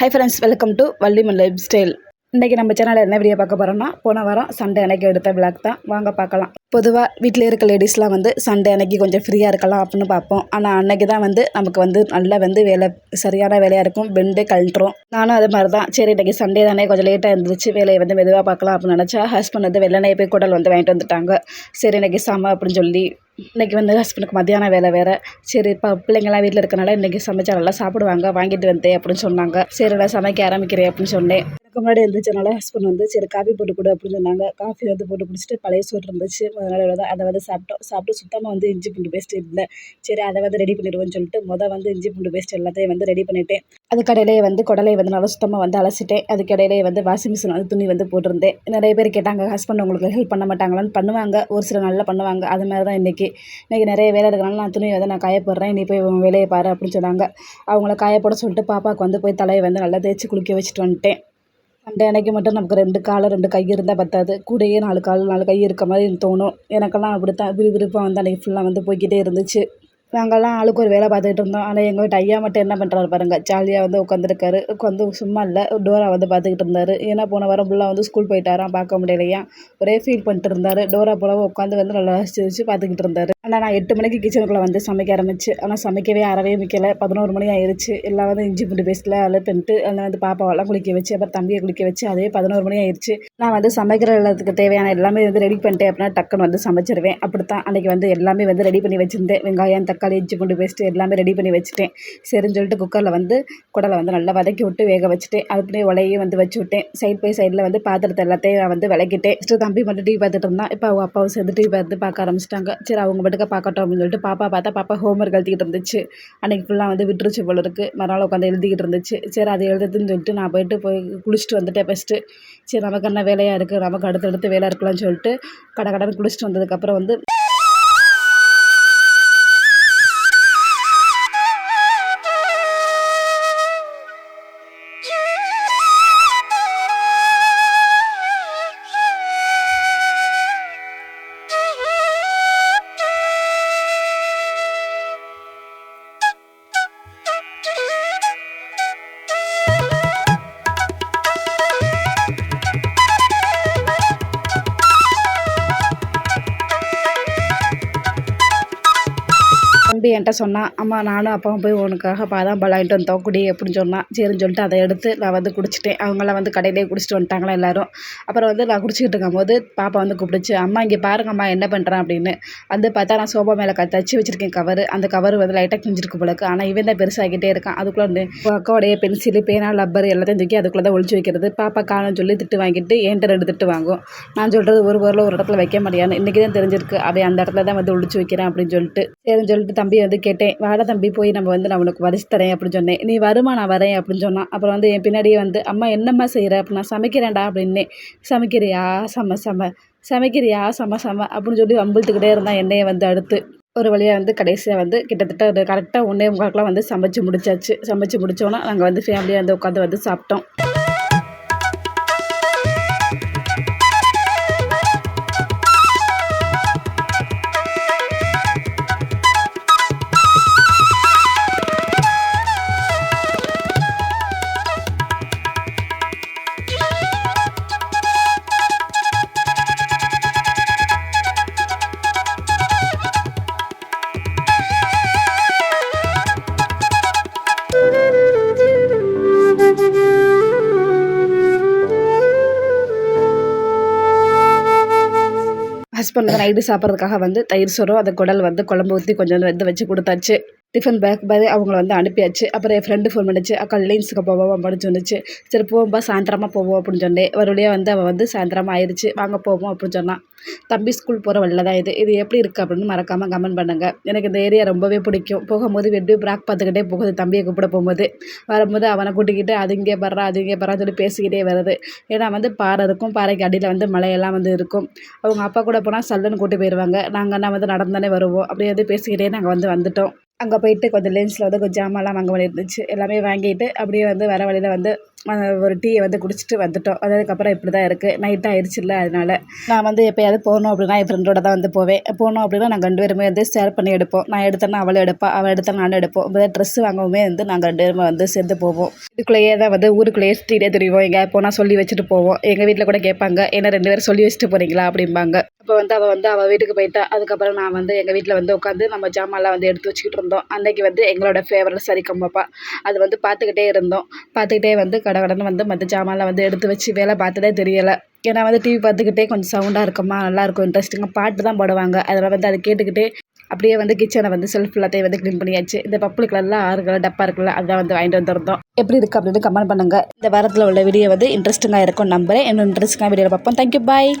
Hi friends welcome to Valliman life style இன்றைக்கி நம்ம சேனலில் என்ன வீடியோ பார்க்க போகிறோம்னா போன வாரம் சண்டே அன்னைக்கு எடுத்த விளாக் தான். வாங்க பார்க்கலாம். பொதுவாக வீட்டில் இருக்க லேடிஸ்லாம் வந்து சண்டே அன்னைக்கு கொஞ்சம் ஃப்ரீயாக இருக்கலாம் அப்படின்னு பார்ப்போம். ஆனால் அன்னைக்கு தான் வந்து நமக்கு வந்து நல்லா வந்து வேலை சரியான வேலையாக இருக்கும். பெண்டு கழட்டுறோம். நானும் அது மாதிரி தான். சரி இன்றைக்கி சண்டே தானே கொஞ்சம் லேட்டாக இருந்துச்சு. வேலையை வந்து மெதுவாக பார்க்கலாம் அப்படின்னு நினச்சா ஹஸ்பண்ட் வந்து வெள்ளனே போய் குடல் வந்து வாங்கிட்டு வந்துட்டாங்க. சரி இன்றைக்கி சாமா அப்படின்னு சொல்லி இன்றைக்கி வந்து ஹஸ்பண்டுக்கு மத்தியானம் வேலை வேறு. சரி இப்போ பிள்ளைங்களாம் வீட்டில் இருக்கனால இன்றைக்கி சமைச்சா நல்லா சாப்பிடுவாங்க. வாங்கிட்டு வந்தேன் அப்படின்னு சொன்னாங்க. சரி நான் சமைக்க ஆரம்பிக்கிறேன் அப்படின்னு சொன்னேன். எனக்கு முன்னாடி இருந்துச்சுனால ஹஸ்பண்ட் வந்து சரி காஃபி போட்டு கொடு அப்படின்னு சொன்னாங்க. காஃபி வந்து போட்டு குடிச்சிட்டு பழைய சோறு இருந்துச்சு. அதனால் வந்து அதை வந்து சாப்பிட்டோம். சாப்பிட்டு சுத்தமாக வந்து இஞ்சி பூண்டு பேஸ்ட் இல்லை. சரி அதை வந்து ரெடி பண்ணிடுவோம்னு சொல்லிட்டு மொதல் வந்து இஞ்சி பூண்டு பேஸ்ட் எல்லாத்தையும் வந்து ரெடி பண்ணிட்டேன். கடையிலேயே வந்து குடலையை வந்து நல்லா சுத்தமாக வந்து அலசிட்டேன். அதுக்கடையிலே வந்து வாஷிங் மிஷின் வந்து துணி வந்து போட்டிருந்தேன். நிறைய பேர் கேட்டாங்க ஹஸ்பண்ட் உங்களுக்கு ஹெல்ப் பண்ண மாட்டாங்களான்னு? பண்ணுவாங்க. ஒரு சில நாளில் பண்ணுவாங்க. அது மாதிரி தான் இன்றைக்கி இன்றைக்கி. நிறைய வேலை இருக்கிறனால நான் துணி வந்து நான் காயப்படுறேன் நீ போய் வேலையை பாரு அப்படின்னு சொன்னாங்க. அவங்கள காயப்பட சொல்லிட்டு பாப்பாவுக்கு வந்து போய் தலையை வந்து நல்லா தேய்ச்சி குளிக்க வச்சுட்டு வந்துட்டேன். அந்த அன்னைக்கு மட்டும் நமக்கு ரெண்டு கால் ரெண்டு கை இருந்தால் பத்தாது. கூடயே நாலு கால் நாலு கை இருக்க மாதிரி தோணும். எனக்கெல்லாம் அப்படி தான் விறுவிறுப்பாக வந்து அன்றைக்கி ஃபுல்லாக வந்து போய்கிட்டே இருந்துச்சு. நாங்கள்லாம் ஆளுக்கு ஒரு வேலை பார்த்துக்கிட்டு இருந்தோம். ஆனால் எங்கள் வீட்டு ஐயா மட்டும் என்ன பண்ணுறாரு பாருங்கள் ஜாலியாக வந்து உட்காந்துருக்காரு உட்காந்து சும்மா இல்லை டோரா வந்து பார்த்துக்கிட்டு இருந்தார். ஏன்னா போன வாரம் ஃபுல்லாக வந்து ஸ்கூல் போயிட்டாராம். பார்க்க முடியலையா? ஒரே ஃபீல் பண்ணிட்டு இருந்தார். டோரா போல உட்காந்து வந்து நல்லா ரசிச்சு பார்த்துக்கிட்டு இருந்தார். ஆனால் நான் எட்டு மணிக்கு கிச்சனுக்குள்ளே வந்து சமைக்க ஆரம்பிச்சு. ஆனால் சமைக்கவே அறவே மிக்கலை. பதினோரு மணி ஆயிடுச்சு எல்லாம் வந்து இஞ்சி பூண்டு பேஸ்ட்டில் அழுத்துன்ட்டு அதில் வந்து பாப்பாவெல்லாம் குளிக்க வச்சு அப்புறம் தம்பியை குளிக்க வச்சு அதே பதினோரு மணி ஆயிடுச்சு நான் வந்து சமைக்கிற எல்லாத்துக்கு தேவையான எல்லாமே வந்து ரெடி பண்ணிட்டேன். அப்படின்னா டக்குன்னு வந்து சமைச்சிருவேன். அப்படித்தான். அன்றைக்கி வந்து எல்லாமே வந்து ரெடி பண்ணி வச்சுருந்தேன். வெங்காயம் தக்காளி இஞ்சி பூண்டு பேஸ்ட்டு எல்லாமே ரெடி பண்ணி வச்சுட்டேன். சரின்னு சொல்லிட்டு குக்கரில் வந்து குடலை வந்து நல்லா வதக்கி விட்டு வேக வச்சுட்டேன். அப்படியே உலையே வந்து வச்சு விட்டேன். சைட் பை சைடில் வந்து பாத்திரத்தை எல்லாத்தையும் நான் வந்து விளக்கிட்டேன். ஃபஸ்ட்டு தம்பி மட்டும் டிவி பார்த்துட்டு இருந்தான் இப்போ அவங்க அப்பாவும் சேர்ந்து டிவி பார்த்து பார்க்க ஆரம்பிச்சிட்டாங்க. சரி அவங்க மட்டுக்க பார்க்கட்டும் அப்படின்னு சொல்லிட்டு பாப்பா பார்த்தா பாப்பா ஹோம்ஒர்க் எழுதிக்கிட்டு இருந்துச்சு. அன்றைக்கி ஃபுல்லாக வந்து விட்டுருச்சு போல இருக்குது மறுநாள் உட்காந்து எழுதிக்கிட்டு இருந்துச்சு. சரி அது எழுதுதுன்னு சொல்லிட்டு நான் போயிட்டு போய் குளிச்சுட்டு வந்துட்டேன் ஃபஸ்ட்டு சரி நமக்கு என்ன வேலையாக இருக்குது நமக்கு அடுத்தடுத்து வேலை இருக்கலாம்னு சொல்லிட்டு கடை கடன் குளிச்சுட்டு வந்ததுக்கப்புறம் வந்து தம்பி என்கிட்ட சொன்னான் அம்மா நானும் அப்பாவும் போய் உனக்காக பாதாம் பால் வாங்கிட்டு வந்தோம் குடி அப்படின்னு சொன்னான் சரின்னு சொல்லிட்டு அதை எடுத்து நான் வந்து குடிச்சிட்டேன். அவங்களாம் வந்து கடையிலே குடிச்சிட்டு வந்துட்டாங்களா எல்லாரும். அப்புறம் வந்து நான் குடிச்சிக்கிட்டு இருக்கும்போது பாப்பா வந்து கூப்பிடுச்சு அம்மா இங்கே பாருங்கம்மா என்ன பண்ணுறேன் அப்படின்னு. வந்து பார்த்தா நான் சோபா மேலே க தச்சு வச்சுருக்கேன் கவர். அந்த கவர் வந்து லைட்டாக கிஞ்சிருக்கு போலக்கு ஆனால் இவன் தான் பெருசாகிட்டே இருக்கான். அதுக்குள்ளே வந்து அக்காவுடைய பென்சிலு பேனா லப்பர் எல்லாத்தையும் தூக்கி அதுக்குள்ளே தான் ஒழிச்சு வைக்கிறது. பாப்பா காணும் சொல்லி திட்டு வாங்கிட்டு என்கிட்ட ரெண்டு திட்டு வாங்கும்? நான் சொல்கிறது ஒரு பொருளை ஒரு இடத்துல வைக்க மாட்டேன் இன்றைக்கி தான் தெரிஞ்சிருக்கு. அவன் அந்த இடத்துல தான் வந்து ஒழிச்சு வைக்கிறேன் அப்படின்னு சொல்லிட்டு. சரின்னு சொல்லிட்டு தம்பி வந்து கேட்டேன் வாடா தம்பி போய் நம்ம வந்து நான் உனக்கு வரிசு தரேன் அப்படின்னு சொன்னேன். நீ வருமா நான் வரேன் அப்படின்னு சொன்னான். அப்புறம் வந்து என் பின்னாடியே வந்து அம்மா என்னம்மா செய்கிற அப்படி நான் சமைக்கிறேன்டா அப்படின்னே சமைக்கிறியா? செம செம்ம சமைக்கிறியா? செம செம்ம அப்படின்னு சொல்லி வம்பிழுத்துக்கிட்டே இருந்தான் என்னையை வந்து அடுத்து. ஒரு வழியாக வந்து கடைசியாக வந்து கிட்டத்தட்ட ஒரு கரெக்டாக ஒன்றே முக்காக்கெலாம் வந்து சமைச்சு முடிச்சாச்சு. சமைச்சு முடித்தோன்னா நாங்கள் வந்து ஃபேமிலியாக வந்து உட்காந்து வந்து சாப்பிட்டோம். ஹஸ்பண்ட் வந்து நைட்டு சாப்பிட்றதுக்காக வந்து தயிர் சோறும் அந்த குடல் வந்து குழம்பு ஊற்றி கொஞ்சம் வந்து வச்சு கொடுத்தாச்சு. டிஃபன் பேக் மாதிரி அவங்கள வந்து அனுப்பியாச்சு. அப்புறம் என் ஃப்ரெண்டு ஃபோன் பண்ணிச்சு. அக்கா லீன்ஸுக்கு போவோம் அப்படின்னு சொன்னிச்சு. சரி போவோம்பா சாயந்தரமாக போவோம் அப்படின்னு சொன்னேன் ஒரு வழியாக வந்து அவள் வந்து சாயந்தரமாக ஆயிடுச்சு வாங்க போவோம் அப்படின்னு சொன்னான் தம்பி ஸ்கூல் போகிற வழியில் தான் இது. இது எப்படி இருக்குது அப்படின்னு மறக்காமல் கமெண்ட் பண்ணுங்கள் எனக்கு இந்த ஏரியா ரொம்பவே பிடிக்கும். போகும்போது வெட்டி பிராக் பார்த்துக்கிட்டே போகுது தம்பியை கூப்பிட போகும்போது வரும்போது அவனை கூட்டிக்கிட்டு அது இங்கே படுறா அது இங்கே படுறான்னு சொல்லி பேசிக்கிட்டே வருது. ஏன்னா வந்து பாறை இருக்கும். பாறைக்கு அடியில் வந்து மலையெல்லாம் வந்து இருக்கும். அவங்க அப்பா கூட போனால் சல்லுன்னு கூட்டி போயிடுவாங்க நாங்கள் வந்து நடந்தானே வருவோம். அப்படியே வந்து பேசிக்கிட்டே நாங்கள் வந்து வந்துட்டோம். அங்கே போயிட்டு கொஞ்சம் லென்ஸில் வந்து கொஞ்சம் ஜாமான்லாம் வாங்க வேண்டியிருந்துச்சு. எல்லாமே வாங்கிட்டு அப்படியே வந்து வர வழியில் வந்து ஒரு டீயை வந்து குடிச்சிட்டு வந்துட்டோம். அதுக்கப்புறம் இப்படி தான் இருக்குது நைட் ஆயிடுச்சுல்ல அதனால் நான் வந்து எப்போயாவது போகணும் அப்படின்னா என் ஃப்ரெண்டோட தான் வந்து போவேன். போனோம் அப்படின்னா நாங்கள் ரெண்டு பேருமே வந்து ஷேர் பண்ணி எடுப்போம். நான் எடுத்தேன்னா அவளும் எடுப்பா அவள் எடுத்தா நானும் எடுப்போம். இப்போ ட்ரெஸ் வாங்கவுமே வந்து நாங்கள் ரெண்டு பேருமே வந்து சேர்ந்து போவோம். இதுக்குள்ளேயே தான் வந்து ஊருக்குள்ளேயே ஸ்ட்ரீட்டே தெரிவோம் எங்கே போனால் சொல்லி வச்சுட்டு போவோம். எங்கள் வீட்டில் கூட கேட்பாங்க ஏன்னா ரெண்டு பேரும் சொல்லி வச்சுட்டு போகிறீங்களா அப்படிம்பாங்க. அப்போ வந்து அவள் வந்து அவள் வீட்டுக்கு போயிட்டா. அதுக்கப்புறம் நான் வந்து எங்கள் வீட்டில் வந்து உட்காந்து நம்ம ஜாமான்லாம் வந்து எடுத்து வச்சுக்கிட்டு இருந்தோம். அன்றைக்கி வந்து எங்களோட ஃபேவரட் சரி கம்மப்பா அது வந்து பார்த்துக்கிட்டே இருந்தோம். பார்த்துக்கிட்டே வந்து கடை கடன் வந்து மற்ற ஜாமான்லாம் வந்து எடுத்து வச்சு வேலை பார்த்ததே தெரியலை. ஏன்னா வந்து டிவி பார்த்துக்கிட்டே கொஞ்சம் சவுண்டாக இருக்குமா? நல்லாயிருக்கும் இன்ட்ரெஸ்டிங்காக பாட்டு தான் போடுவாங்க. அதில் வந்து அதை கேட்டுக்கிட்டே அப்படியே வந்து கிச்சனை வந்து செல்ஃப் எல்லாத்தையும் வந்து க்ளீன் பண்ணியாச்சு. இந்த பப்புள் கலரில் ஆறு கலர் டப்பா இருக்குல்ல அதான் வந்து வாங்கிட்டு வந்திருந்தோம். எப்படி இருக்குது அப்படின்னு கமெண்ட் பண்ணுங்கள் இந்த வாரத்தில் உள்ள வீடியோ வந்து இன்ட்ரெஸ்டிங்காக இருக்கும் நம்புறேன். இன்னும் இன்ட்ரெஸ்டிங்காக வீடியோ பார்ப்போம். Thank you bye